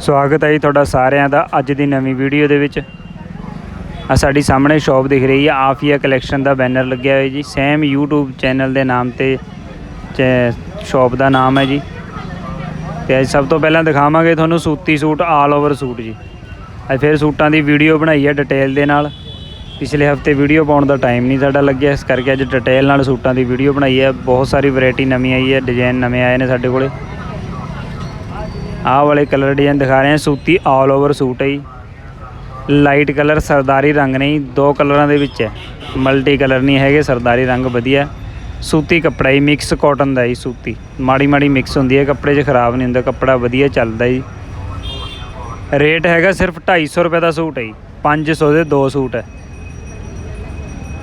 ਸਵਾਗਤ ਹੈ ਜੀ ਤੁਹਾਡਾ ਸਾਰਿਆਂ ਦਾ ਅੱਜ ਦੀ ਨਵੀਂ ਵੀਡੀਓ ਦੇ ਵਿੱਚ। ਆ ਸਾਡੀ ਸਾਹਮਣੇ ਸ਼ਾਪ ਦਿਖ ਰਹੀ ਹੈ, ਆਫੀਆ ਕਲੈਕਸ਼ਨ ਦਾ ਬੈਨਰ ਲੱਗਿਆ ਹੋਇਆ ਜੀ। ਸੇਮ YouTube ਚੈਨਲ ਦੇ ਨਾਮ ਤੇ ਸ਼ਾਪ ਦਾ ਨਾਮ ਹੈ ਜੀ। ਤੇ ਅੱਜ ਸਭ ਤੋਂ ਪਹਿਲਾਂ ਦਿਖਾਵਾਂਗੇ ਤੁਹਾਨੂੰ ਸੂਤੀ ਸੂਟ ਆਲ ਓਵਰ ਸੂਟ ਜੀ। ਅੱਜ ਫਿਰ ਸੂਟਾਂ ਦੀ ਵੀਡੀਓ ਬਣਾਈ ਹੈ ਡਿਟੇਲ ਦੇ ਨਾਲ। ਪਿਛਲੇ ਹਫ਼ਤੇ ਵੀਡੀਓ ਪਾਉਣ ਦਾ ਟਾਈਮ ਨਹੀਂ ਸਾਡਾ ਲੱਗਿਆ, ਇਸ ਕਰਕੇ ਅੱਜ ਡਿਟੇਲ ਨਾਲ ਸੂਟਾਂ ਦੀ ਵੀਡੀਓ ਬਣਾਈ ਹੈ। ਬਹੁਤ ਸਾਰੀ ਵੈਰਾਈਟੀ ਨਵੀਂ ਆਈ ਹੈ ਡਿਜ਼ਾਈਨ ਨਵੇਂ ਆਏ ਨੇ ਸਾਡੇ ਕੋਲੇ। ਆਹ ਵਾਲੇ ਕਲਰ ਡਿਜ਼ਾਈਨ ਦਿਖਾ ਰਹੇ ਹਾਂ। ਸੂਤੀ ਆਲ ਓਵਰ ਸੂਟ ਹੈ ਜੀ। ਲਾਈਟ ਕਲਰ ਸਰਦਾਰੀ ਰੰਗ ਨਹੀਂ ਦੋ ਕਲਰਾਂ ਦੇ ਵਿੱਚ ਹੈ। ਮਲਟੀ ਕਲਰ ਨਹੀਂ ਹੈਗੇ, ਸਰਦਾਰੀ ਰੰਗ ਵਧੀਆ। ਸੂਤੀ ਕੱਪੜਾ ਹੀ ਮਿਕਸ ਕਾਟਨ ਦਾ ਹੀ ਸੂਤੀ। ਮਾੜੀ ਮਾੜੀ ਮਿਕਸ ਹੁੰਦੀ ਹੈ, ਕੱਪੜੇ 'ਚ ਖਰਾਬ ਨਹੀਂ ਹੁੰਦਾ, ਕੱਪੜਾ ਵਧੀਆ ਚੱਲਦਾ ਜੀ। ਰੇਟ ਹੈਗਾ ਸਿਰਫ 250 ਰੁਪਏ ਦਾ ਸੂਟ ਹੈ ਜੀ। 500 ਦੇ ਦੋ ਸੂਟ ਹੈ।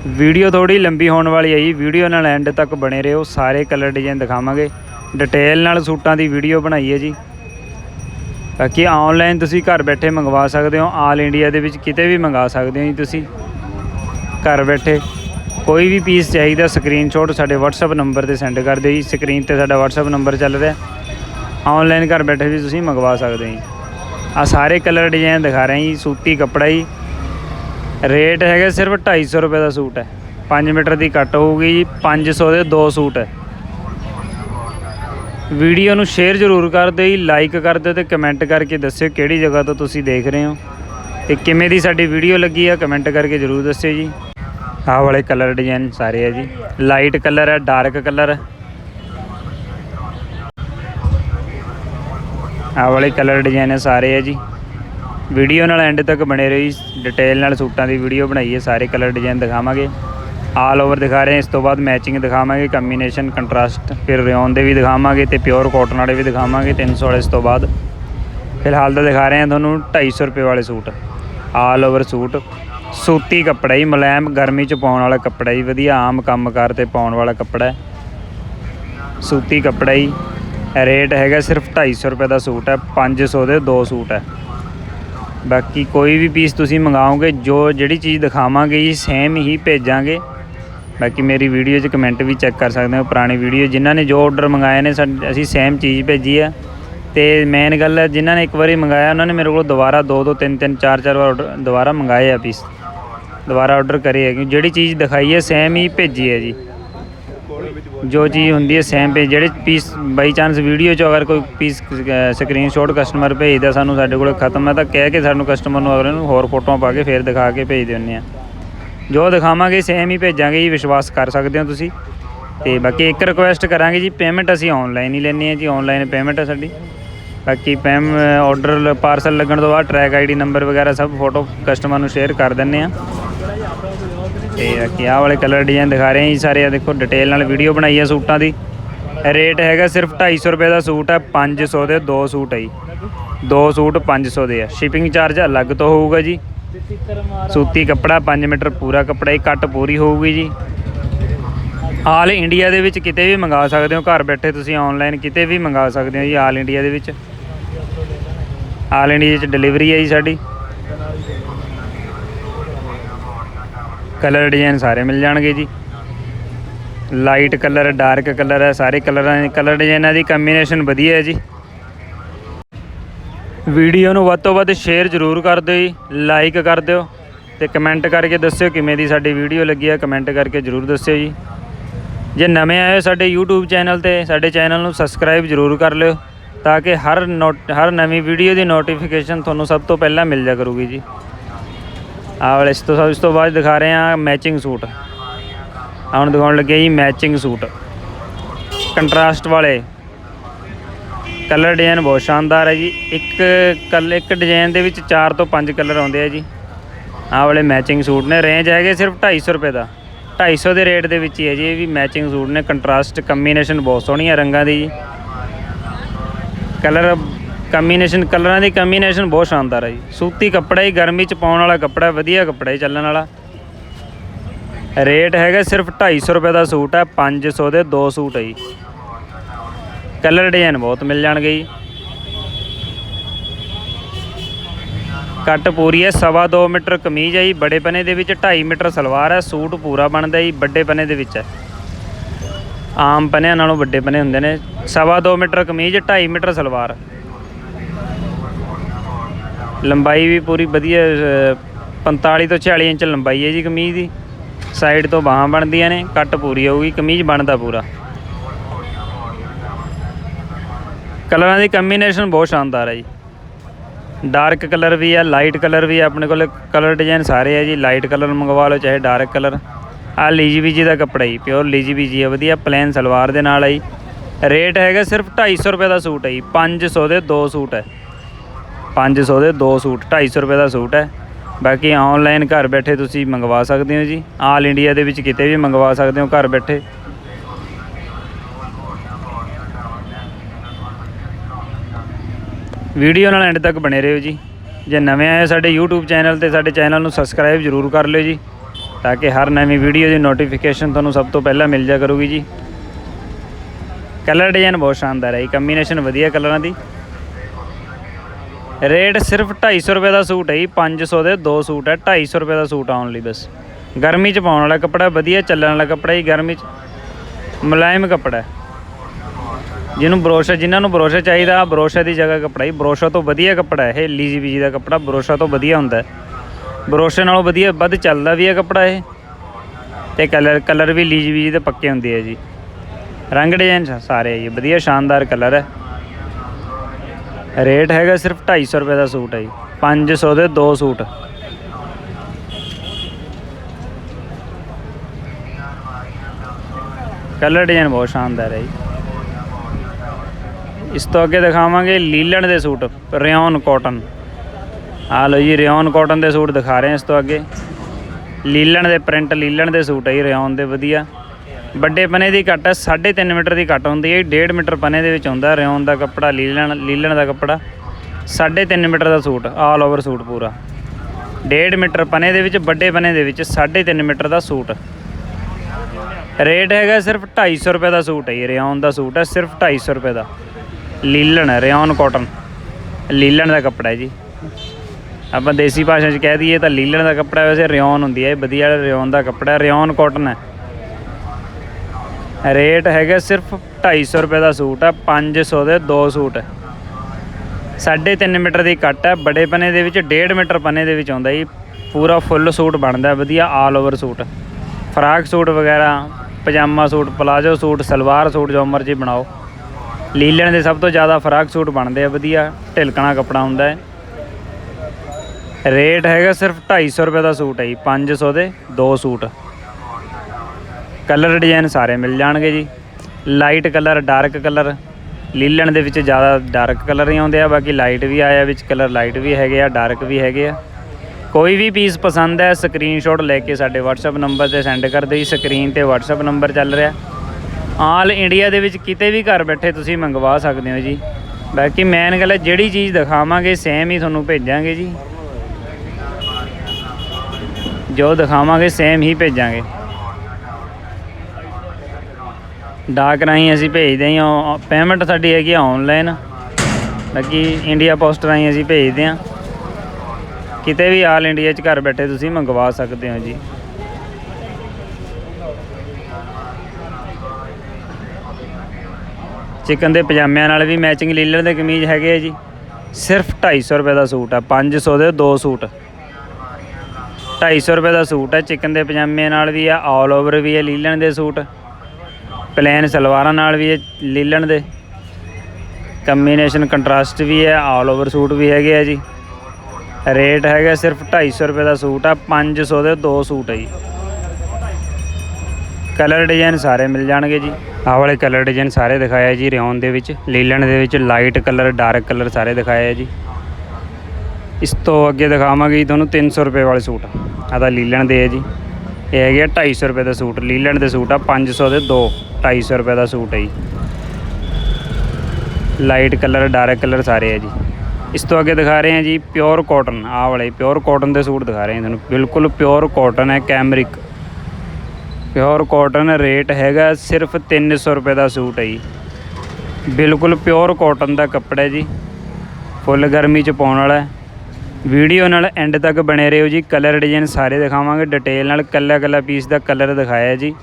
ਵੀਡੀਓ ਥੋੜੀ ਲੰਬੀ ਹੋਣ ਵਾਲੀ ਹੈ ਜੀ। ਵੀਡੀਓ ਨਾਲ ਐਂਡ ਤੱਕ ਬਣੇ ਰਹੋ। ਸਾਰੇ ਕਲਰ ਡਿਜ਼ਾਈਨ ਦਿਖਾਵਾਂਗੇ। ਡਿਟੇਲ ਨਾਲ ਸੂਟਾਂ ਦੀ ਵੀਡੀਓ ਬਣਾਈ ਹੈ ਜੀ। ਬਾਕੀ ਆਨਲਾਈਨ ਤੁਸੀਂ ਘਰ ਬੈਠੇ ਮੰਗਵਾ ਸਕਦੇ ਹੋ ਆਲ ਇੰਡੀਆ ਦੇ ਵਿੱਚ ਕਿਤੇ ਵੀ ਮੰਗਾ ਸਕਦੇ ਹੋ ਜੀ ਤੁਸੀਂ। ਘਰ ਬੈਠੇ ਕੋਈ ਵੀ ਪੀਸ ਚਾਹੀਦਾ ਸਕਰੀਨਸ਼ਾਟ ਸਾਡੇ WhatsApp ਨੰਬਰ ਤੇ ਸੈਂਡ ਕਰ ਦਿਓ ਜੀ। ਸਕਰੀਨ ਤੇ ਸਾਡਾ WhatsApp ਨੰਬਰ ਚੱਲ ਰਿਹਾ। ਆਨਲਾਈਨ ਘਰ ਬੈਠੇ ਵੀ ਤੁਸੀਂ ਮੰਗਵਾ ਸਕਦੇ ਹੋ ਜੀ। ਆ ਸਾਰੇ ਕਲਰ ਡਿਜ਼ਾਈਨ ਦਿਖਾ ਰਹੇ ਜੀ, ਸੂਤੀ ਕੱਪੜਾ ਜੀ। ਰੇਟ ਹੈਗਾ ਸਿਰਫ 250 ਰੁਪਏ ਦਾ ਸੂਟ ਹੈ। 5 ਮੀਟਰ ਦੀ ਕੱਟ ਹੋਊਗੀ ਜੀ 500 ਦੇ ਦੋ ਸੂਟ ਹੈ। ਵੀਡੀਓ ਨੂੰ ਸ਼ੇਅਰ ਜ਼ਰੂਰ ਕਰ ਦਿਓ ਜੀ ਲਾਈਕ ਕਰ ਦਿਓ ਤੇ ਕਮੈਂਟ ਕਰਕੇ ਦੱਸਿਓ ਕਿਹੜੀ ਜਗ੍ਹਾ ਤੋਂ ਤੁਸੀਂ ਦੇਖ ਰਹੇ ਹੋ ਤੇ ਕਿਵੇਂ ਦੀ ਸਾਡੀ ਵੀਡੀਓ ਲੱਗੀ ਆ ਕਮੈਂਟ ਕਰਕੇ ਜ਼ਰੂਰ ਦੱਸਿਓ ਜੀ। ਆਹ ਵਾਲੇ ਕਲਰ ਡਿਜ਼ਾਈਨ ਸਾਰੇ ਆ ਜੀ। ਲਾਈਟ ਕਲਰ ਹੈ ਡਾਰਕ ਕਲਰ ਆਹ ਵਾਲੇ ਕਲਰ ਡਿਜ਼ਾਈਨ ਹੈ ਸਾਰੇ ਆ ਜੀ। ਵੀਡੀਓ ਨਾਲ ਐਂਡ ਤੱਕ ਬਣੇ ਰਹੀ ਡਿਟੇਲ ਨਾਲ ਸੂਟਾਂ ਦੀ ਵੀਡੀਓ ਬਣਾਈ ਹੈ ਸਾਰੇ ਕਲਰ ਡਿਜ਼ਾਈਨ ਦਿਖਾਵਾਂਗੇ। ਆਲ ਓਵਰ ਦਿਖਾ ਰਹੇ ਹਾਂ। ਇਸ ਤੋਂ ਬਾਅਦ ਮੈਚਿੰਗ ਦਿਖਾਵਾਂਗੇ ਕੰਬੀਨੇਸ਼ਨ ਕੰਟਰਾਸਟ ਫਿਰ ਰਿਓਨ ਦੇ ਵੀ ਦਿਖਾਵਾਂਗੇ ਤੇ ਪਿਓਰ ਕਾਟਨ ਵਾਲੇ ਵੀ ਦਿਖਾਵਾਂਗੇ 300 ਵਾਲੇ ਇਸ ਤੋਂ ਬਾਅਦ। ਫਿਲਹਾਲ ਤਾਂ ਦਿਖਾ ਰਹੇ ਹਾਂ ਤੁਹਾਨੂੰ 250 ਰੁਪਏ ਵਾਲੇ ਸੂਟ। All over suit. ਸੂਤੀ ਕੱਪੜਾ ਹੀ, ਮੁਲਾਇਮ, ਗਰਮੀ ਚ ਪਾਉਣ ਵਾਲਾ ਕੱਪੜਾ ਹੀ, ਵਧੀਆ ਆਮ ਕੰਮਕਾਰ ਤੇ ਪਾਉਣ ਵਾਲਾ ਕੱਪੜਾ ਸੂਤੀ ਕੱਪੜਾ ਹੀ। ਰੇਟ ਹੈਗਾ ਸਿਰਫ 250 ਰੁਪਏ ਦਾ ਸੂਟ ਹੈ 500 ਦੇ ਦੋ ਸੂਟ ਹੈ। ਬਾਕੀ ਕੋਈ ਵੀ ਪੀਸ ਤੁਸੀਂ ਮੰਗਾਓਗੇ, ਜੋ ਜਿਹੜੀ ਚੀਜ਼ ਦਿਖਾਵਾਂਗੇ ਜੀ ਸੇਮ ਹੀ ਭੇਜਾਂਗੇ। ਬਾਕੀ ਮੇਰੀ ਵੀਡੀਓ 'ਚ ਕਮੈਂਟ ਵੀ ਚੈੱਕ ਕਰ ਸਕਦੇ ਹੋ, ਪੁਰਾਣੀ ਵੀਡੀਓ ਜਿਨ੍ਹਾਂ ਨੇ ਜੋ ਆਰਡਰ ਮੰਗਾਏ ਨੇ, ਸਾਡ- ਅਸੀਂ ਸੇਮ ਚੀਜ਼ ਭੇਜੀ ਆ। ਤੇ ਮੇਨ ਗੱਲ ਹੈ, ਜਿਨ੍ਹਾਂ ਨੇ ਇੱਕ ਵਾਰੀ ਮੰਗਾਇਆ, ਉਹਨਾਂ ਨੇ ਮੇਰੇ ਕੋਲ ਦੁਬਾਰਾ ਦੋ ਦੋ, ਤਿੰਨ ਤਿੰਨ, ਚਾਰ ਚਾਰ ਵਾਰ ਆਰਡਰ ਦੁਬਾਰਾ ਮੰਗਾਏ ਆ ਪੀਸ ਦੁਬਾਰਾ ਆਰਡਰ ਕਰੇ ਹੈ ਕਿਉਂਕਿ ਜਿਹੜੀ ਚੀਜ਼ ਦਿਖਾਈ ਹੈ ਸੇਮ ਹੀ ਭੇਜੀ ਹੈ ਜੀ। ਜੋ ਚੀਜ਼ ਹੁੰਦੀ ਹੈ ਸੇਮ ਪੇ ਜਿਹੜੇ ਪੀਸ ਬਾਈ ਚਾਂਸ ਵੀਡੀਓ 'ਚ ਅਗਰ ਕੋਈ ਪੀਸ ਸਕਰੀਨਸ਼ਾਟ ਕਸਟਮਰ ਭੇਜਦਾ ਸਾਨੂੰ ਸਾਡੇ ਕੋਲ ਖਤਮ ਹੈ, ਤਾਂ ਕਹਿ ਕੇ ਸਾਨੂੰ ਕਸਟਮਰ ਨੂੰ ਅਗਰ ਇਹਨੂੰ ਹੋਰ ਫੋਟੋਆਂ ਪਾ ਕੇ ਫੇਰ ਦਿਖਾ ਕੇ ਭੇਜ ਦਿੰਦੇ ਆ ਜੋ ਦਿਖਾਵਾਂਗੇ ਸੇਮ ਹੀ ਭੇਜਾਂਗੇ ਜੀ, ਵਿਸ਼ਵਾਸ ਕਰ ਸਕਦੇ ਹੋ ਤੁਸੀਂ। ਤੇ ਬਾਕੀ ਇੱਕ ਰਿਕੁਐਸਟ ਕਰਾਂਗੇ ਜੀ ਪੇਮੈਂਟ ਅਸੀਂ ਆਨਲਾਈਨ ਹੀ ਲੈਣੀ ਹੈ ਜੀ ਆਨਲਾਈਨ ਪੇਮੈਂਟ ਹੈ ਸਾਡੀ। ਬਾਕੀ ਪੈਮ ਆਰਡਰ ਪਾਰਸਲ ਲੱਗਣ ਤੋਂ ਬਾਅਦ ਟਰੈਕ ਆਈਡੀ ਨੰਬਰ ਵਗੈਰਾ ਸਭ ਫੋਟੋ ਕਸਟਮਰ ਨੂੰ ਸ਼ੇਅਰ ਕਰ ਦਿੰਨੇ ਆ ਤੇ ਬਾਕੀ ਆਹ ਵਾਲੇ ਕਲਰ ਡਿਜ਼ਾਈਨ ਦਿਖਾ ਰਹੇ ਹਾਂ ਜੀ ਸਾਰੇ। ਆ ਦੇਖੋ ਡਿਟੇਲ ਨਾਲ ਵੀਡੀਓ ਬਣਾਈ ਹੈ ਸੂਟਾਂ ਦੀ। ਰੇਟ ਹੈਗਾ ਸਿਰਫ 250 ਰੁਪਏ ਦਾ ਸੂਟ ਹੈ 500 ਦੇ ਦੋ ਸੂਟ ਹੈ ਜੀ। ਦੋ ਸੂਟ 500 ਦੇ ਆ। ਸ਼ਿਪਿੰਗ ਚਾਰਜ ਅਲੱਗ ਤੋਂ ਹੋਊਗਾ ਜੀ। ਸੂਤੀ ਕੱਪੜਾ 5 ਮੀਟਰ ਪੂਰਾ ਕੱਪੜਾ ਹੀ ਕੱਟ ਪੂਰੀ ਹੋਊਗੀ ਜੀ। ਆਲ ਇੰਡੀਆ ਦੇ ਵਿੱਚ ਕਿਤੇ ਵੀ ਮੰਗਾ ਸਕਦੇ ਹੋ, ਘਰ ਬੈਠੇ ਤੁਸੀਂ ਆਨਲਾਈਨ ਕਿਤੇ ਵੀ ਮੰਗਾ ਸਕਦੇ ਹੋ ਜੀ ਆਲ ਇੰਡੀਆ ਦੇ ਵਿੱਚ। ਆਲ ਇੰਡੀਆ 'ਚ ਡਿਲੀਵਰੀ ਹੈ ਜੀ ਸਾਡੀ। ਕਲਰ ਡਿਜ਼ਾਈਨ ਸਾਰੇ ਮਿਲ ਜਾਣਗੇ ਜੀ। ਲਾਈਟ ਕਲਰ ਡਾਰਕ ਕਲਰ ਹੈ, ਸਾਰੇ ਕਲਰਾਂ ਦੇ ਕਲਰ ਡਿਜ਼ਾਈਨਾਂ ਦੀ ਕੰਬੀਨੇਸ਼ਨ ਵਧੀਆ ਹੈ ਜੀ। ਵੀਡੀਓ ਨੂੰ ਵੱਧ ਤੋਂ ਵੱਧ ਸ਼ੇਅਰ ਜ਼ਰੂਰ ਕਰ ਦਿਓ ਜੀ ਲਾਈਕ ਕਰ ਦਿਓ ਤੇ ਕਮੈਂਟ ਕਰਕੇ ਦੱਸਿਓ ਕਿਵੇਂ ਦੀ ਸਾਡੀ ਵੀਡੀਓ ਲੱਗੀ ਹੈ ਕਮੈਂਟ ਕਰਕੇ ਜ਼ਰੂਰ ਦੱਸਿਓ ਜੀ। ਜੇ ਨਵੇਂ ਆਏ ਸਾਡੇ YouTube ਚੈਨਲ ਤੇ, ਸਾਡੇ ਚੈਨਲ ਨੂੰ ਸਬਸਕ੍ਰਾਈਬ ਜ਼ਰੂਰ ਕਰ ਲਿਓ ਤਾਂ ਕਿ ਹਰ ਨੋਟ ਹਰ ਨਵੀਂ ਵੀਡੀਓ ਦੀ ਨੋਟੀਫਿਕੇਸ਼ਨ ਤੁਹਾਨੂੰ ਸਭ ਤੋਂ ਪਹਿਲਾਂ ਮਿਲ ਜਾ ਕਰੂਗੀ ਜੀ। ਆਹ ਵਾਲੇ ਇਸ ਤੋਂ ਇਸ ਤੋਂ ਬਾਅਦ ਦਿਖਾ ਰਹੇ ਹਾਂ ਮੈਚਿੰਗ ਸੂਟ। ਆਹ ਹੁਣ ਦਿਖਾਉਣ ਲੱਗੇ ਜੀ ਮੈਚਿੰਗ ਸੂਟ। ਕੰਟਰਾਸਟ ਵਾਲੇ। ਕਲਰ ਡਿਜ਼ਾਈਨ ਬਹੁਤ ਸ਼ਾਨਦਾਰ ਹੈ ਜੀ। ਇੱਕ ਕਲ, ਇੱਕ ਡਿਜ਼ਾਈਨ ਦੇ ਵਿੱਚ 4 ਤੋਂ 5 ਕਲਰ ਆਉਂਦੇ ਆ ਜੀ। ਆਹ ਵਾਲੇ ਮੈਚਿੰਗ ਸੂਟ ਨੇ। ਰੇਂਜ ਹੈਗੇ ਸਿਰਫ 250 ਰੁਪਏ ਦਾ। 250 ਦੇ ਰੇਟ ਦੇ ਵਿੱਚ ਹੀ ਹੈ ਜੀ। ਇਹ ਵੀ ਮੈਚਿੰਗ ਸੂਟ ਨੇ। ਕੰਟਰਾਸਟ ਕੰਬੀਨੇਸ਼ਨ ਬਹੁਤ ਸੋਹਣੀ ਹੈ ਰੰਗਾਂ ਦੀ ਜੀ। ਕਲਰ ਕੰਬੀਨੇਸ਼ਨ ਕਲਰਾਂ ਦੀ ਕੰਬੀਨੇਸ਼ਨ ਬਹੁਤ ਸ਼ਾਨਦਾਰ ਹੈ ਜੀ। ਸੂਤੀ ਕੱਪੜਾ ਹੀ, ਗਰਮੀ ਚ ਪਾਉਣ ਵਾਲਾ ਕੱਪੜਾ, ਵਧੀਆ ਕੱਪੜਾ ਹੀ ਚੱਲਣ ਵਾਲਾ। ਰੇਟ ਹੈਗਾ ਸਿਰਫ 250 ਰੁਪਏ ਦਾ ਸੂਟ ਹੈ। 500 ਦੇ ਦੋ ਸੂਟ ਹੈ ਜੀ। ਕਲਰ ਡਿਜ਼ਾਈਨ ਬਹੁਤ ਮਿਲ ਜਾਣਗੇ ਜੀ। ਕੱਟ ਪੂਰੀ ਹੈ ਸਵਾ ਦੋ ਮੀਟਰ ਕਮੀਜ਼ ਹੈ ਜੀ ਬੜੇ ਪਨੇ ਦੇ ਵਿੱਚ 2.5 ਮੀਟਰ ਸਲਵਾਰ ਹੈ ਸੂਟ ਪੂਰਾ ਬਣਦਾ ਜੀ ਵੱਡੇ ਪਨੇ ਦੇ ਵਿੱਚ ਹੈ। ਆਮ ਪਨਿਆਂ ਨਾਲੋਂ ਵੱਡੇ ਪਨੇ ਹੁੰਦੇ ਨੇ। ਸਵਾ ਦੋ ਮੀਟਰ ਕਮੀਜ਼ 2.5 ਮੀਟਰ ਸਲਵਾਰ। ਲੰਬਾਈ ਵੀ ਪੂਰੀ ਵਧੀਆ ਅ, 45 ਤੋਂ 46 ਇੰਚ ਲੰਬਾਈ ਹੈ ਜੀ ਕਮੀਜ਼ ਦੀ। ਸਾਈਡ ਤੋਂ ਬਾਹਾਂ ਬਣਦੀਆਂ ਨੇ ਕੱਟ ਪੂਰੀ ਹੋਊਗੀ ਕਮੀਜ਼ ਬਣਦਾ ਪੂਰਾ। ਕਲਰਾਂ ਦੀ ਕੰਬੀਨੇਸ਼ਨ ਬਹੁਤ ਸ਼ਾਨਦਾਰ ਹੈ ਜੀ। ਡਾਰਕ ਕਲਰ ਵੀ ਆ ਲਾਈਟ ਕਲਰ ਵੀ ਆ ਆਪਣੇ ਕੋਲ ਕਲਰ ਡਿਜ਼ਾਈਨ ਸਾਰੇ ਆ ਜੀ। ਲਾਈਟ ਕਲਰ ਮੰਗਵਾ ਲਓ, ਚਾਹੇ ਡਾਰਕ ਕਲਰ। ਆ ਲੀਜੀਬੀਜੀ ਦਾ ਕੱਪੜਾ ਜੀ, ਪਿਓਰ ਲੀਜੀ ਬੀਜੀ ਆ ਵਧੀਆ ਪਲੇਨ ਸਲਵਾਰ ਦੇ ਨਾਲ ਆ ਜੀ। ਰੇਟ ਹੈਗਾ ਸਿਰਫ 250 ਰੁਪਏ ਦਾ ਸੂਟ ਹੈ ਜੀ 500 ਦੇ ਦੋ ਸੂਟ ਹੈ। 500 ਦੇ ਦੋ ਸੂਟ 250 ਰੁਪਏ ਦਾ ਸੂਟ ਹੈ। ਬਾਕੀ ਆਨਲਾਈਨ ਘਰ ਬੈਠੇ ਤੁਸੀਂ ਮੰਗਵਾ ਸਕਦੇ ਹੋ ਜੀ। ਆਲ ਇੰਡੀਆ ਦੇ ਵਿੱਚ ਕਿਤੇ ਵੀ ਮੰਗਵਾ ਸਕਦੇ ਹੋ ਘਰ ਬੈਠੇ। ਵੀਡੀਓ ਨਾਲ ਐਂਡ ਤੱਕ ਬਣੇ ਰਹੋ ਜੀ। ਜੇ ਨਵੇਂ ਆਏ ਸਾਡੇ YouTube ਚੈਨਲ ਤੇ, ਸਾਡੇ ਚੈਨਲ ਨੂੰ ਸਬਸਕ੍ਰਾਈਬ ਜ਼ਰੂਰ ਕਰ ਲਿਓ ਜੀ, ਤਾਂ ਕਿ ਹਰ ਨਵੀਂ ਵੀਡੀਓ ਦੀ ਨੋਟੀਫਿਕੇਸ਼ਨ ਤੁਹਾਨੂੰ ਸਭ ਤੋਂ ਪਹਿਲਾਂ ਮਿਲ ਜਾ ਕਰੂਗੀ ਜੀ। ਕਲਰ ਡਿਜ਼ਾਈਨ ਬਹੁਤ ਸ਼ਾਨਦਾਰ ਹੈ ਜੀ ਕੰਬੀਨੇਸ਼ਨ ਵਧੀਆ ਕਲਰਾਂ ਦੀ। ਰੇਟ ਸਿਰਫ 250 ਰੁਪਏ ਦਾ ਸੂਟ ਹੈ ਜੀ 500 ਦੇ ਦੋ ਸੂਟ ਹੈ 250 ਰੁਪਏ ਦਾ ਸੂਟ ਆਉਣ ਲਈ ਬਸ। ਗਰਮੀ 'ਚ ਪਾਉਣ ਵਾਲਾ ਕੱਪੜਾ, ਵਧੀਆ ਚੱਲਣ ਵਾਲਾ ਕੱਪੜਾ ਜੀ, ਗਰਮੀ 'ਚ। ਮੁਲਾਇਮ ਕੱਪੜਾ ਜਿਹਨੂੰ ਬਰੋਸ਼ਾ ਜਿਨ੍ਹਾਂ ਨੂੰ ਬਰੋਸ਼ਾ ਚਾਹੀਦਾ ਬਰੋਸ਼ਾ ਦੀ ਜਗ੍ਹਾ ਕੱਪੜਾ ਹੀ ਬਰੋਸ਼ਾ ਤੋਂ ਵਧੀਆ ਕੱਪੜਾ ਹੈ, ਇਹ ਲੀਜੀ ਬੀਜੀ ਦਾ ਕੱਪੜਾ, ਬਰੋਸ਼ਾ ਤੋਂ ਵਧੀਆ ਹੁੰਦਾ ਬਰੋਸ਼ੇ ਨਾਲੋਂ ਵਧੀਆ ਵੱਧ ਚੱਲਦਾ ਵੀ ਹੈ ਕੱਪੜਾ ਇਹ। ਤੇ ਕਲਰ ਕਲਰ ਵੀ ਲੀਜੀ ਬੀਜੀ ਦੇ ਪੱਕੇ ਹੁੰਦੇ ਆ ਜੀ। ਰੰਗ ਡਿਜ਼ਾਈਨ ਸਾਰੇ ਹੈ ਜੀ, ਵਧੀਆ ਸ਼ਾਨਦਾਰ ਕਲਰ ਹੈ। ਰੇਟ ਹੈਗਾ ਸਿਰਫ 250 ਰੁਪਏ ਦਾ ਸੂਟ ਹੈ ਜੀ 500 ਦੇ ਦੋ ਸੂਟ। ਕਲਰ ਡਿਜ਼ਾਈਨ ਬਹੁਤ ਸ਼ਾਨਦਾਰ ਹੈ ਜੀ। ਇਸ ਤੋਂ ਅੱਗੇ ਦਿਖਾਵਾਂਗੇ ਲੀਲਣ ਦੇ ਸੂਟ, ਰਿਓਨ ਕਾਟਨ। ਆ ਲਓ ਜੀ, ਰਿਓਨ ਕਾਟਨ ਦੇ ਸੂਟ ਦਿਖਾ ਰਹੇ ਹਾਂ ਇਸ ਤੋਂ ਅੱਗੇ। ਲੀਲਣ ਦੇ ਪ੍ਰਿੰਟ, ਲੀਲਣ ਦੇ ਸੂਟ ਹੈ ਜੀ, ਰਿਓਨ ਦੇ ਵਧੀਆ। ਵੱਡੇ ਪਨੇ ਦੀ ਕੱਟ ਹੈ 3.5 ਮੀਟਰ ਦੀ ਕੱਟ ਹੁੰਦੀ ਹੈ 1.5 ਮੀਟਰ ਪਨੇ ਦੇ ਵਿੱਚ ਹੁੰਦਾ ਰਿਓਨ ਦਾ ਕੱਪੜਾ, ਲੀਲਣ ਲੀਲਣ ਦਾ ਕੱਪੜਾ। 3.5 ਮੀਟਰ ਦਾ ਸੂਟ ਆਲ ਓਵਰ ਸੂਟ ਪੂਰਾ। 1.5 ਮੀਟਰ ਪਨੇ ਦੇ ਵਿੱਚ, ਵੱਡੇ ਪਨੇ ਦੇ ਵਿੱਚ 3.5 ਮੀਟਰ ਦਾ ਸੂਟ। ਰੇਟ ਹੈਗਾ ਸਿਰਫ 250 ਰੁਪਏ ਦਾ ਸੂਟ ਹੈ ਜੀ, ਰਿਓਨ ਦਾ ਸੂਟ ਹੈ, ਸਿਰਫ 250 ਰੁਪਏ ਦਾ। ਲੀਲਣ, ਰਿਓਨ ਕਾਟਨ। ਲੀਲਣ ਦਾ ਕੱਪੜਾ ਹੈ ਜੀ। ਆਪਾਂ ਦੇਸੀ ਭਾਸ਼ਾ 'ਚ ਕਹਿ ਦਈਏ ਤਾਂ ਲੀਲਣ ਦਾ ਕੱਪੜਾ ਵੈਸੇ ਰਿਓਨ ਹੁੰਦੀ ਹੈ, ਇਹ ਵਧੀਆ ਰਿਓਨ ਦਾ ਕੱਪੜਾ ਹੈ, ਰਿਓਨ ਕਾਟਨ ਹੈ। ਰੇਟ ਹੈਗਾ ਸਿਰਫ 250 ਰੁਪਏ ਦਾ ਸੂਟ ਹੈ 500 ਦੇ ਦੋ ਸੂਟ ਸਾਢੇ 3 ਮੀਟਰ ਦੀ ਕੱਟ ਹੈ, ਬੜੇ ਪਨੇ ਦੇ ਵਿੱਚ 1.5 ਮੀਟਰ ਪਨੇ ਦੇ ਵਿੱਚ ਆਉਂਦਾ ਜੀ। ਪੂਰਾ ਫੁੱਲ ਸੂਟ ਬਣਦਾ, ਵਧੀਆ all over suit. Frock suit ਵਗੈਰਾ, ਪਜਾਮਾ suit, palazzo suit, salwar suit ਜੋ ਮਰਜ਼ੀ ਬਣਾਓ। ਲੀਲਣ ਦੇ ਸਭ ਤੋਂ ਜ਼ਿਆਦਾ ਫਰਾਕ ਸੂਟ ਬਣਦੇ ਆ, ਵਧੀਆ, ਢਿਲਕਣਾ ਕੱਪੜਾ ਹੁੰਦਾ ਹੈ। ਰੇਟ ਹੈਗਾ ਸਿਰਫ 250 ਰੁਪਏ ਦਾ ਸੂਟ ਹੈ ਜੀ 500 ਦੇ ਦੋ ਸੂਟ। ਕਲਰ ਡਿਜ਼ਾਈਨ ਸਾਰੇ ਮਿਲ ਜਾਣਗੇ ਜੀ। Light colour, dark colour, linen ਦੇ ਵਿੱਚ ਜ਼ਿਆਦਾ ਡਾਰਕ ਕਲਰ ਹੀ ਆਉਂਦੇ ਆ, ਬਾਕੀ ਲਾਈਟ ਵੀ ਆਇਆ ਵਿੱਚ, ਕਲਰ ਲਾਈਟ ਵੀ ਹੈਗੇ ਆ, ਡਾਰਕ ਵੀ ਹੈਗੇ ਆ। ਕੋਈ ਵੀ ਪੀਸ ਪਸੰਦ ਹੈ ਸਕਰੀਨਸ਼ਾਟ ਲੈ ਕੇ ਸਾਡੇ WhatsApp ਨੰਬਰ ਤੇ ਸੈਂਡ ਕਰ ਦਿਓ ਜੀ ਸਕਰੀਨ ਤੇ WhatsApp ਨੰਬਰ ਚੱਲ ਰਿਹਾ। ਆਲ ਇੰਡੀਆ ਦੇ ਵਿੱਚ ਕਿਤੇ ਵੀ ਘਰ ਬੈਠੇ ਤੁਸੀਂ ਮੰਗਵਾ ਸਕਦੇ ਹੋ ਜੀ। ਬਾਕੀ ਮੇਨ ਗੱਲ ਹੈ, ਜਿਹੜੀ ਚੀਜ਼ ਦਿਖਾਵਾਂਗੇ ਸੇਮ ਹੀ ਤੁਹਾਨੂੰ ਭੇਜਾਂਗੇ ਜੀ। ਜੋ ਦਿਖਾਵਾਂਗੇ ਸੇਮ ਹੀ ਭੇਜਾਂਗੇ। ਡਾਕ ਰਾਹੀਂ ਅਸੀਂ ਭੇਜਦੇ ਹਾਂ ਪੇਮੈਂਟ ਸਾਡੀ ਹੈਗੀ ਆਨਲਾਈਨ ਬਾਕੀ ਇੰਡੀਆ ਪੋਸਟ ਰਾਹੀਂ ਅਸੀਂ ਭੇਜਦੇ ਹਾਂ। ਕਿਤੇ ਵੀ ਆਲ ਇੰਡੀਆ 'ਚ ਘਰ ਬੈਠੇ ਤੁਸੀਂ ਮੰਗਵਾ ਸਕਦੇ ਹੋ ਜੀ। ਚਿਕਨ ਦੇ ਪਜਾਮਿਆਂ ਨਾਲ ਵੀ ਮੈਚਿੰਗ ਲੀਲਰ ਦੇ ਕਮੀਜ਼ ਹੈਗੇ ਆ ਜੀ। ਸਿਰਫ 250 ਰੁਪਏ ਦਾ ਸੂਟ ਆ 500 ਦੇ ਦੋ ਸੂਟ। 250 ਰੁਪਏ ਦਾ ਸੂਟ ਹੈ ਚਿਕਨ ਦੇ ਪਜਾਮੇ ਨਾਲ ਵੀ ਆ ਆਲ ਓਵਰ ਵੀ ਹੈ ਲੀਲਣ ਦੇ ਸੂਟ। ਪਲੇਨ ਸਲਵਾਰਾਂ ਨਾਲ ਵੀ ਹੈ ਲੀਲਣ ਦੇ। ਕੰਬੀਨੇਸ਼ਨ ਕੰਟਰਾਸਟ ਵੀ ਹੈ ਆਲ ਓਵਰ ਸੂਟ ਵੀ ਹੈਗੇ ਆ ਜੀ। ਰੇਟ ਹੈਗਾ ਸਿਰਫ 250 ਰੁਪਏ ਦਾ ਸੂਟ ਆ 500 ਦੇ ਦੋ ਸੂਟ ਹੈ ਜੀ। ਕਲਰ ਡਿਜ਼ਾਈਨ ਸਾਰੇ ਮਿਲ ਜਾਣਗੇ ਜੀ। ਆਹ ਵਾਲੇ ਕਲਰ ਡਿਜ਼ਾਈਨ ਸਾਰੇ ਦਿਖਾਇਆ ਜੀ, ਰਿਓਨ ਦੇ ਵਿੱਚ, ਲੀਲਣ ਦੇ ਵਿੱਚ, ਲਾਈਟ ਕਲਰ, ਡਾਰਕ ਕਲਰ ਸਾਰੇ ਦਿਖਾਏ ਜੀ। ਇਸ ਤੋਂ ਅੱਗੇ ਦਿਖਾਵਾਂਗੇ ਜੀ ਤੁਹਾਨੂੰ 300 ਰੁਪਏ ਵਾਲੇ ਸੂਟ। ਆਹ ਤਾਂ ਲੀਲਣ ਦੇ ਹੈ ਜੀ। ਇਹ ਹੈਗੇ ਆ 250 ਰੁਪਏ ਦਾ ਸੂਟ। ਲੀਲਣ ਦੇ ਸੂਟ ਆ 500 ਦੇ ਦੋ 250 ਰੁਪਏ ਦਾ ਸੂਟ ਹੈ ਜੀ। ਲਾਈਟ ਕਲਰ, ਡਾਰਕ ਕਲਰ ਸਾਰੇ ਹੈ ਜੀ। ਇਸ ਤੋਂ ਅੱਗੇ ਦਿਖਾ ਰਹੇ ਹਾਂ ਜੀ, ਪਿਓਰ ਕਾਟਨ। ਆਹ ਵਾਲੇ ਪਿਓਰ ਕਾਟਨ ਦੇ ਸੂਟ ਦਿਖਾ ਰਹੇ ਹਾਂ ਤੁਹਾਨੂੰ। ਬਿਲਕੁਲ ਪਿਓਰ ਕਾਟਨ ਹੈ, ਕੈਮਰਿਕ। ਪਿਓਰ ਕਾਟਨ ਰੇਟ ਹੈਗਾ ਸਿਰਫ 300 ਰੁਪਏ ਦਾ ਸੂਟ ਹੈ ਜੀ। ਬਿਲਕੁਲ ਪਿਓਰ ਕਾਟਨ ਦਾ ਕੱਪੜਾ ਹੈ ਜੀ। ਫੁੱਲ ਗਰਮੀ ਚ ਪਾਉਣ ਵਾਲਾ ਵੀਡੀਓ ਨਾਲ ਐਂਡ ਤੱਕ ਬਣੇ ਰਹੋ ਜੀ। ਕਲਰ ਡਿਜ਼ਾਈਨ ਸਾਰੇ ਦਿਖਾਵਾਂਗੇ। ਡਿਟੇਲ ਨਾਲ ਕੱਲਾ ਕੱਲਾ ਪੀਸ ਦਾ ਕਲਰ ਦਿਖਾਇਆ ਜੀ।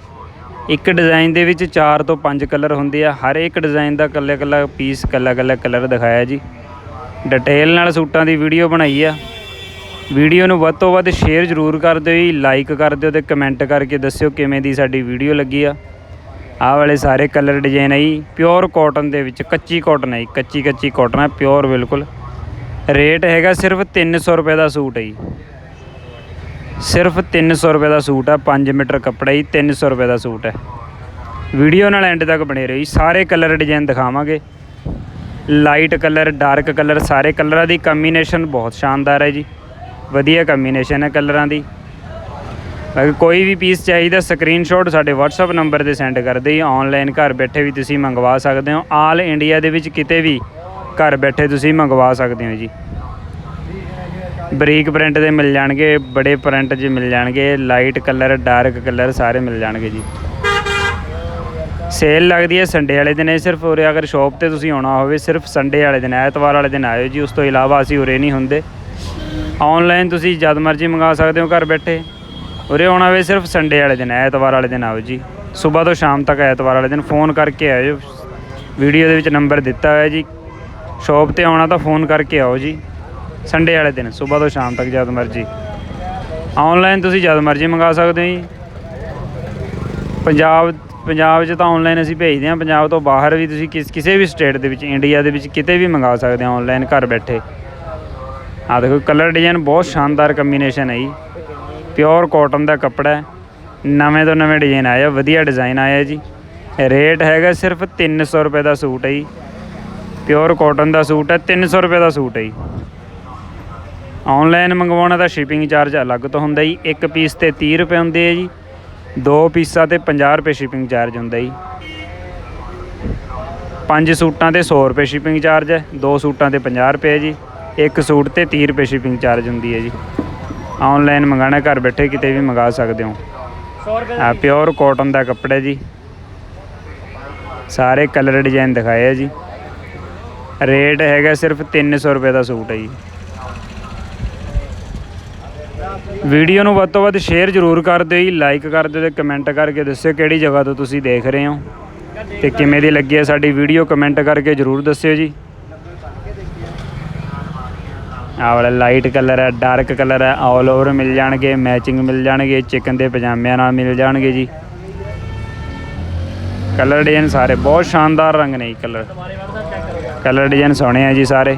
ਇੱਕ ਡਿਜ਼ਾਈਨ ਦੇ ਵਿੱਚ 4 ਤੋਂ 5 ਕਲਰ ਹੁੰਦੇ ਆ। ਹਰ ਇੱਕ ਡਿਜ਼ਾਈਨ ਦਾ ਕੱਲਾ ਕੱਲਾ ਪੀਸ ਕੱਲਾ ਕੱਲਾ ਕਲਰ ਦਿਖਾਇਆ ਜੀ। ਡਿਟੇਲ ਨਾਲ ਸੂਟਾਂ ਦੀ ਵੀਡੀਓ ਬਣਾਈ ਆ। ਵੀਡੀਓ ਨੂੰ ਵੱਧ ਤੋਂ ਵੱਧ ਸ਼ੇਅਰ ਜ਼ਰੂਰ ਕਰ ਦਿਓ ਜੀ ਲਾਈਕ ਕਰ ਦਿਓ ਤੇ ਕਮੈਂਟ ਕਰਕੇ ਦੱਸਿਓ ਕਿਵੇਂ ਦੀ ਸਾਡੀ ਵੀਡੀਓ ਲੱਗੀ ਆ। ਆਹ ਵਾਲੇ ਸਾਰੇ ਕਲਰ ਡਿਜ਼ਾਈਨ ਹੈ ਜੀ ਪਿਓਰ ਕਾਟਨ ਦੇ ਵਿੱਚ, ਕੱਚੀ ਕਾਟਨ ਹੈ ਜੀ, ਕੱਚੀ ਕੱਚੀ ਕਾਟਨ ਹੈ ਪਿਓਰ ਬਿਲਕੁਲ। ਰੇਟ ਹੈਗਾ ਸਿਰਫ 300 ਰੁਪਏ ਦਾ ਸੂਟ ਹੈ ਜੀ। ਸਿਰਫ 300 ਰੁਪਏ ਦਾ ਸੂਟ ਆ 5 ਮੀਟਰ ਕੱਪੜਾ ਜੀ 300 ਰੁਪਏ ਦਾ ਸੂਟ ਹੈ ਵੀਡੀਓ ਨਾਲ ਐਂਡ ਤੱਕ ਬਣੇ ਰਹੋ ਜੀ, ਸਾਰੇ ਕਲਰ ਡਿਜ਼ਾਈਨ ਦਿਖਾਵਾਂਗੇ। ਲਾਈਟ ਕਲਰ ਡਾਰਕ ਕਲਰ ਸਾਰੇ ਕਲਰਾਂ ਦੀ ਕੰਬੀਨੇਸ਼ਨ ਬਹੁਤ ਸ਼ਾਨਦਾਰ ਹੈ ਜੀ। ਵਧੀਆ ਕੰਬੀਨੇਸ਼ਨ ਹੈ ਕਲਰਾਂ ਦੀ। ਬਾਕੀ ਕੋਈ ਵੀ ਪੀਸ ਚਾਹੀਦਾ ਸਕਰੀਨਸ਼ਾਟ ਸਾਡੇ WhatsApp ਨੰਬਰ ਤੇ ਸੈਂਡ ਕਰ ਦਿਓ ਜੀ। ਆਨਲਾਈਨ ਘਰ ਬੈਠੇ ਵੀ ਤੁਸੀਂ ਮੰਗਵਾ ਸਕਦੇ ਹੋ। ਆਲ ਇੰਡੀਆ ਦੇ ਵਿੱਚ ਕਿਤੇ ਵੀ ਘਰ ਬੈਠੇ ਤੁਸੀਂ ਮੰਗਵਾ ਸਕਦੇ ਹੋ ਜੀ। ਬਰੀਕ ਪ੍ਰਿੰਟ ਦੇ ਮਿਲ ਜਾਣਗੇ, ਬੜੇ ਪ੍ਰਿੰਟ 'ਚ ਮਿਲ ਜਾਣਗੇ। ਲਾਈਟ ਕਲਰ ਡਾਰਕ ਕਲਰ ਸਾਰੇ ਮਿਲ ਜਾਣਗੇ ਜੀ। ਸੇਲ ਲੱਗਦੀ ਹੈ ਸੰਡੇ ਵਾਲੇ ਦਿਨ, ਇਹ ਸਿਰਫ ਉਰੇ ਅਗਰ ਸ਼ਾਪ ਤੇ ਤੁਸੀਂ ਆਉਣਾ ਹੋਵੇ, ਸਿਰਫ ਸੰਡੇ ਵਾਲੇ ਦਿਨ, ਐਤਵਾਰ ਵਾਲੇ ਦਿਨ ਆਇਓ ਜੀ। ਉਸ ਤੋਂ ਇਲਾਵਾ ਅਸੀਂ ਉਰੇ ਨਹੀਂ ਹੁੰਦੇ। ਆਨਲਾਈਨ ਤੁਸੀਂ ਜਦ ਮਰਜ਼ੀ ਮੰਗਾ ਸਕਦੇ ਹੋ ਘਰ ਬੈਠੇ। ਉਰੇ ਆਉਣਾ ਵੇ ਸਿਰਫ ਸੰਡੇ ਵਾਲੇ ਦਿਨ, ਐਤਵਾਰ ਵਾਲੇ ਦਿਨ ਆਓ ਜੀ। ਸਵੇਰ ਤੋਂ ਸ਼ਾਮ ਤੱਕ ਐਤਵਾਰ ਵਾਲੇ ਦਿਨ ਫੋਨ ਕਰਕੇ ਆਇਓ। ਵੀਡੀਓ ਦੇ ਵਿੱਚ ਨੰਬਰ ਦਿੱਤਾ ਹੋਇਆ ਜੀ। ਸ਼ਾਪ ਤੇ ਆਉਣਾ ਤਾਂ ਫੋਨ ਕਰਕੇ ਆਓ ਜੀ। ਸੰਡੇ ਵਾਲੇ ਦਿਨ, ਸਵੇਰ ਤੋਂ ਸ਼ਾਮ ਤੱਕ ਜਦ ਮਰਜ਼ੀ। ਆਨਲਾਈਨ ਤੁਸੀਂ ਜਦ ਮਰਜ਼ੀ ਮੰਗਾ ਸਕਦੇ ਹੋ ਜੀ। ਪੰਜਾਬ ਪੰਜਾਬ 'ਚ ਤਾਂ ਆਨਲਾਈਨ ਅਸੀਂ ਭੇਜਦੇ ਹਾਂ। ਪੰਜਾਬ ਤੋਂ ਬਾਹਰ ਵੀ ਤੁਸੀਂ ਕਿਸ, ਕਿਸੇ ਵੀ ਸਟੇਟ ਦੇ ਵਿੱਚ ਇੰਡੀਆ ਦੇ ਵਿੱਚ ਕਿਤੇ ਵੀ ਮੰਗਾ ਸਕਦੇ ਹੋ ਆਨਲਾਈਨ ਘਰ ਬੈਠੇ। ਆ ਦੇਖੋ ਕਲਰ ਡਿਜ਼ਾਈਨ ਬਹੁਤ ਸ਼ਾਨਦਾਰ ਕੰਬੀਨੇਸ਼ਨ ਹੈ ਜੀ। ਪਿਓਰ ਕਾਟਨ ਦਾ ਕੱਪੜਾ ਹੈ। ਨਵੇਂ ਤੋਂ ਨਵੇਂ ਡਿਜ਼ਾਈਨ ਆਇਆ ਵਧੀਆ ਡਿਜ਼ਾਈਨ ਆਇਆ ਜੀ। ਰੇਟ ਹੈਗਾ ਸਿਰਫ 300 ਰੁਪਏ ਦਾ ਸੂਟ ਹੈ ਜੀ। ਪਿਓਰ ਕਾਟਨ ਦਾ ਸੂਟ ਹੈ 300 ਰੁਪਏ ਦਾ ਸੂਟ ਹੈ ਜੀ। ਆਨਲਾਈਨ ਮੰਗਵਾਉਣਾ ਤਾਂ ਸ਼ਿਪਿੰਗ ਚਾਰਜ ਅਲੱਗ ਤੋਂ ਹੁੰਦਾ ਜੀ। ਇੱਕ ਪੀਸ ਤੇ 30 ਰੁਪਏ ਹੁੰਦੇ ਆ ਜੀ। ਦੋ ਪੀਸਾਂ ਤੇ 50 ਰੁਪਏ ਸ਼ਿਪਿੰਗ ਚਾਰਜ ਹੁੰਦਾ ਜੀ। ਪੰਜ ਸੂਟਾਂ ਤੇ 100 ਰੁਪਏ ਸ਼ਿਪਿੰਗ ਚਾਰਜ ਹੈ। ਦੋ ਸੂਟਾਂ ਤੇ 50 ਰੁਪਏ ਜੀ। ਇੱਕ ਸੂਟ ਤੇ 30 ਰੁਪਏ ਸ਼ਿਪਿੰਗ ਚਾਰਜ ਹੁੰਦੀ ਹੈ ਜੀ। ਆਨਲਾਈਨ ਮੰਗਾਣਾ ਘਰ ਬੈਠੇ ਕਿਤੇ ਵੀ ਮੰਗਾ ਸਕਦੇ ਹੋ। 100 ਰੁਪਏ ਆ ਪਿਓਰ ਕਾਟਨ ਦਾ ਕੱਪੜਾ ਜੀ। ਸਾਰੇ ਕਲਰ ਡਿਜ਼ਾਈਨ ਦਿਖਾਏ ਆ ਜੀ। ਰੇਟ ਹੈਗਾ ਸਿਰਫ 300 ਰੁਪਏ ਦਾ ਸੂਟ ਹੈ ਜੀ। ਵੀਡੀਓ ਨੂੰ ਵੱਧ ਤੋਂ ਵੱਧ ਸ਼ੇਅਰ ਜ਼ਰੂਰ ਕਰ ਦਿਓ ਜੀ। ਲਾਈਕ ਕਰ ਦਿਓ ਤੇ ਕਮੈਂਟ ਕਰਕੇ ਦੱਸਿਓ ਕਿਹੜੀ ਜਗ੍ਹਾ ਤੋਂ ਤੁਸੀਂ ਦੇਖ ਰਹੇ ਹੋ। ਤੇ ਕਿਵੇਂ ਦੀ ਲੱਗੀ ਹੈ ਸਾਡੀ ਵੀਡੀਓ ਕਮੈਂਟ ਕਰਕੇ ਜ਼ਰੂਰ ਦੱਸਿਓ ਜੀ। ਆਹ ਵਾਲਾ ਲਾਈਟ ਕਲਰ ਹੈ ਡਾਰਕ ਕਲਰ ਹੈ ਆਲ ਓਵਰ ਮਿਲ ਜਾਣਗੇ ਮੈਚਿੰਗ ਮਿਲ ਜਾਣਗੇ ਚਿਕਨ ਦੇ ਪਜਾਮਿਆਂ ਨਾਲ ਮਿਲ ਜਾਣਗੇ ਜੀ। ਕਲਰ ਡਿਜ਼ਾਈਨ ਸਾਰੇ ਬਹੁਤ ਸ਼ਾਨਦਾਰ ਰੰਗ ਨੇ ਜੀ ਕਲਰ ਕਲਰ ਡਿਜ਼ਾਈਨ ਸੋਹਣੇ ਆ ਜੀ ਸਾਰੇ।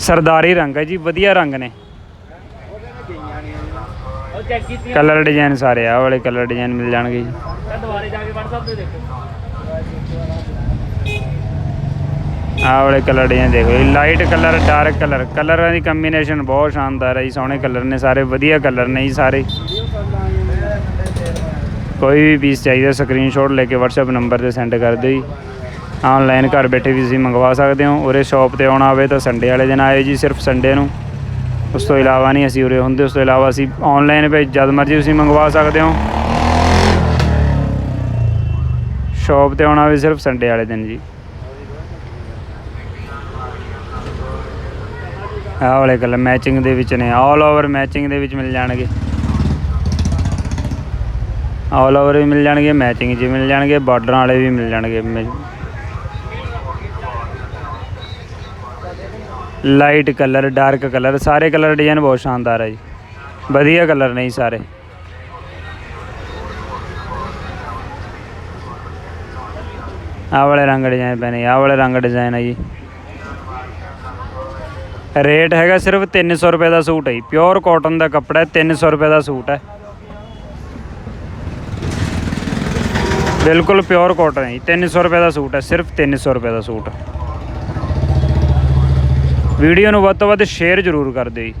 ਸਰਦਾਰੀ ਰੰਗ ਹੈ ਜੀ, ਵਧੀਆ ਰੰਗ ਨੇ। ਕਲਰ ਡਿਜ਼ਾਈਨ ਸਾਰੇ ਆ ਵਾਲੇ ਕਲਰ ਡਿਜ਼ਾਈਨ ਮਿਲ ਜਾਣਗੇ ਜੀ। ਦੁਬਾਰੇ ਜਾ ਕੇ WhatsApp ਤੇ ਦੇਖੋ। ਆਹ ਵਾਲੇ ਕਲਰ ਡਿਜ਼ਾਈਨ ਦੇਖੋ ਜੀ ਲਾਈਟ ਕਲਰ ਡਾਰਕ ਕਲਰ ਕਲਰਾਂ ਦੀ ਕੰਬੀਨੇਸ਼ਨ ਬਹੁਤ ਸ਼ਾਨਦਾਰ ਹੈ ਜੀ, ਸੋਹਣੇ ਕਲਰ ਨੇ ਸਾਰੇ, ਵਧੀਆ ਕਲਰ ਨੇ ਜੀ ਸਾਰੇ। ਕੋਈ ਵੀ ਪੀਸ ਚਾਹੀਦਾ ਸਕਰੀਨਸ਼ਾਟ ਲੈ ਕੇ WhatsApp ਨੰਬਰ ਤੇ ਸੈਂਡ ਕਰ ਦਿਓ ਜੀ। ਆਨਲਾਈਨ ਘਰ ਬੈਠੇ ਵੀ ਤੁਸੀਂ ਮੰਗਵਾ ਸਕਦੇ ਹੋ, ਉਰੇ ਸ਼ਾਪ ਤੇ ਆਉਣਾ ਹੋਵੇ ਤਾਂ ਸੰਡੇ ਵਾਲੇ ਦਿਨ ਆਇਓ ਜੀ, ਸਿਰਫ ਸੰਡੇ ਨੂੰ। ਉਸ ਤੋਂ ਇਲਾਵਾ ਨਹੀਂ ਅਸੀਂ ਉਰੇ ਹੁੰਦੇ, ਉਸ ਤੋਂ ਇਲਾਵਾ ਅਸੀਂ ਆਨਲਾਈਨ ਵੀ ਜਦ ਮਰਜ਼ੀ ਤੁਸੀਂ ਮੰਗਵਾ ਸਕਦੇ ਹੋ। ਸ਼ਾਪ ਤੇ ਆਉਣਾ ਹੋਵੇ ਸਿਰਫ ਸੰਡੇ ਵਾਲੇ ਦਿਨ ਜੀ। ਆਹ ਵਾਲੇ ਕਲਰ ਮੈਚਿੰਗ ਦੇ ਵਿੱਚ ਨੇ ਆਲ ਓਵਰ ਮੈਚਿੰਗ ਦੇ ਵਿੱਚ ਮਿਲ ਜਾਣਗੇ। ਆਲ ਓਵਰ ਵੀ ਮਿਲ ਜਾਣਗੇ ਮੈਚਿੰਗ 'ਚ ਵੀ ਮਿਲ ਜਾਣਗੇ ਬਾਰਡਰਾਂ ਵਾਲੇ ਵੀ ਮਿਲ ਜਾਣਗੇ। ਲਾਈਟ ਕਲਰ ਡਾਰਕ ਕਲਰ ਸਾਰੇ ਕਲਰ ਡਿਜ਼ਾਈਨ ਬਹੁਤ ਸ਼ਾਨਦਾਰ ਹੈ ਜੀ। ਵਧੀਆ ਕਲਰ ਨੇ ਜੀ ਸਾਰੇ। ਆਹ ਵਾਲੇ ਰੰਗ ਡਿਜ਼ਾਈਨ ਪੈਣੇ ਆਹ ਵਾਲੇ ਰੰਗ ਡਿਜ਼ਾਈਨ ਹੈ ਜੀ। ਰੇਟ ਹੈਗਾ ਸਿਰਫ 300 ਰੁਪਏ ਦਾ ਸੂਟ ਹੈ ਜੀ। ਪਿਓਰ ਕਾਟਨ ਦਾ ਕੱਪੜਾ ਹੈ 300 ਰੁਪਏ ਦਾ ਸੂਟ ਹੈ। ਬਿਲਕੁਲ ਪਿਓਰ ਕਾਟਨ ਹੈ ਜੀ 300 ਰੁਪਏ ਦਾ ਸੂਟ ਹੈ, ਸਿਰਫ 300 ਰੁਪਏ ਦਾ ਸੂਟ। ਵੀਡੀਓ ਨੂੰ ਵੱਧ ਤੋਂ ਵੱਧ ਸ਼ੇਅਰ ਜ਼ਰੂਰ ਕਰ ਦਿਓ ਜੀ।